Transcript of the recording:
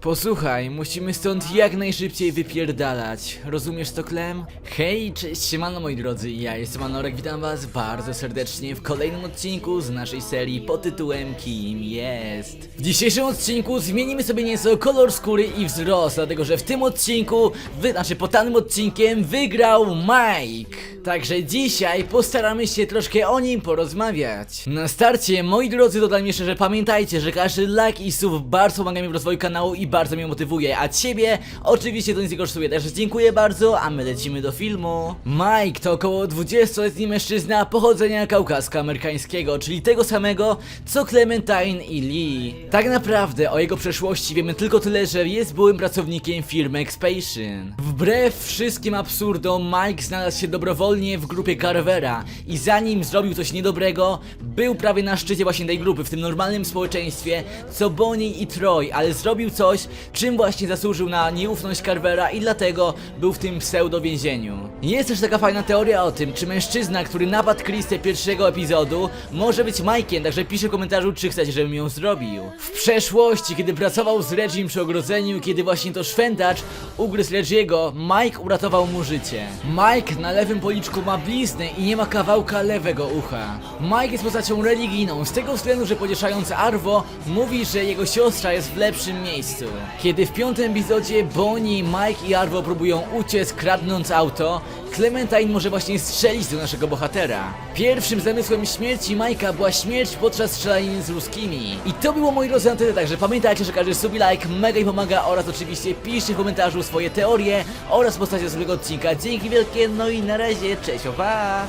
Posłuchaj, musimy stąd jak najszybciej wypierdalać. Rozumiesz to, Klem? Hej, cześć, siemano moi drodzy, ja jestem Anorek, witam was bardzo serdecznie w kolejnym odcinku z naszej serii pod tytułem Kim jest. W dzisiejszym odcinku zmienimy sobie nieco kolor skóry i wzrost, dlatego że w tym odcinku, wy, znaczy pod danym odcinkiem wygrał Mike. Także dzisiaj postaramy się troszkę o nim porozmawiać. Na starcie, moi drodzy, dodam jeszcze, że pamiętajcie, że każdy like i sub bardzo pomaga mi w rozwoju kanału i bardzo mnie motywuje, a ciebie oczywiście to nic nie kosztuje, także dziękuję bardzo, a my lecimy do filmu. Mike to około 20-letni mężczyzna pochodzenia kaukasko-amerykańskiego, czyli tego samego, co Clementine i Lee. Tak naprawdę o jego przeszłości wiemy tylko tyle, że jest byłym pracownikiem firmy Expation. Wbrew wszystkim absurdom, Mike znalazł się dobrowolnie w grupie Carvera i zanim zrobił coś niedobrego, był prawie na szczycie właśnie tej grupy, w tym normalnym społeczeństwie, co Bonnie i Troy, ale zrobił coś, czym właśnie zasłużył na nieufność Carvera i dlatego był w tym pseudo więzieniu. Jest też taka fajna teoria o tym, czy mężczyzna, który napadł Kristę pierwszego epizodu, może być Mike'iem, także piszę w komentarzu, czy chcecie, żebym ją zrobił. W przeszłości, kiedy pracował z Regim przy ogrodzeniu, kiedy właśnie to szwendacz ugryzł Regiego, Mike uratował mu życie. Mike na lewym policzku ma bliznę i nie ma kawałka lewego ucha. Mike jest postacią religijną, z tego względu, że pocieszając Arvo, mówi, że jego siostra jest w lepszym miejscu. Kiedy w piątym epizodzie Bonnie, Mike i Arvo próbują uciec, kradnąc auto, Clementine może właśnie strzelić do naszego bohatera. Pierwszym zamysłem śmierci Majka była śmierć podczas strzelaniny z ruskimi. I to było moi drodzy na także pamiętajcie, że każdy subi like mega mi pomaga oraz oczywiście piszcie w komentarzu swoje teorie oraz postacie tego odcinka. Dzięki wielkie, no i na razie, cześć, pa!